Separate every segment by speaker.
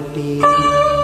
Speaker 1: poverty.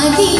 Speaker 2: パー。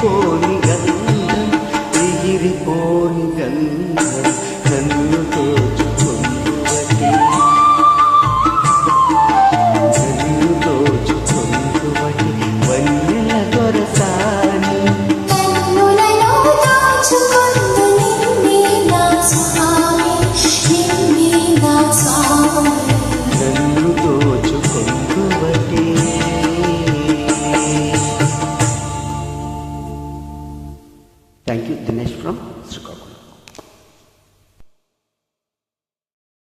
Speaker 1: Fani கந்தம் போனி கந்தம் Thank you, Dinesh from Chicago.